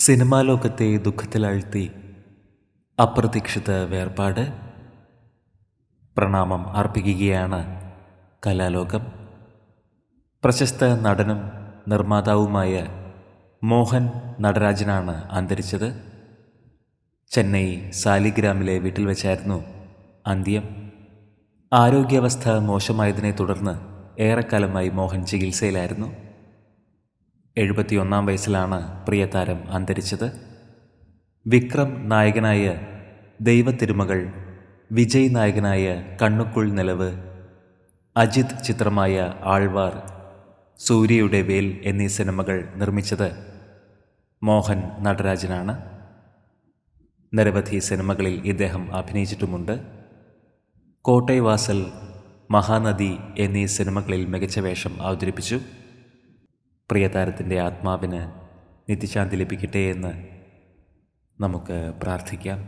Cinema ലോകത്തെ ദുഃഖത്തിലാഴ്ത്തി അപ്രതീക്ഷിത വേർപാട് പ്രണാമം അർപ്പിക്കുകയാണ് കലാലോകം. പ്രശസ്ത നടനും നിർമ്മാതാവുമായ മോഹൻ നടരാജനാണ് അന്തരിച്ചത്. ചെന്നൈ സാലിഗ്രാമിലെ വീട്ടിൽ വെച്ചായിരുന്നു അന്ത്യം. ആരോഗ്യാവസ്ഥ മോശമായതിനെ തുടർന്ന് ഏറെക്കാലമായി മോഹൻ ചികിത്സയിലായിരുന്നു. എഴുപത്തിയൊന്നാം വയസ്സിലാണ് പ്രിയതാരം അന്തരിച്ചത്. വിക്രം നായകനായ ദൈവത്തിരുമകൾ വിജയ് നായകനായ കണ്ണുക്കുൾ നിലവ് അജിത് ചിത്രമായ ആൾവാർ സൂര്യയുടെ വേൽ എന്നീ സിനിമകൾ നിർമ്മിച്ചത് മോഹൻ നടരാജനാണ്. നിരവധി സിനിമകളിൽ ഇദ്ദേഹം അഭിനയിച്ചിട്ടുമുണ്ട്. കോട്ടൈവാസൽ മഹാനദി എന്നീ സിനിമകളിൽ മികച്ച വേഷം അവതരിപ്പിച്ചു. പ്രിയതാരത്തിന്റെ ആത്മാവിന് നിത്യശാന്തി ലഭിക്കട്ടെ എന്ന് നമുക്ക് പ്രാർത്ഥിക്കാം.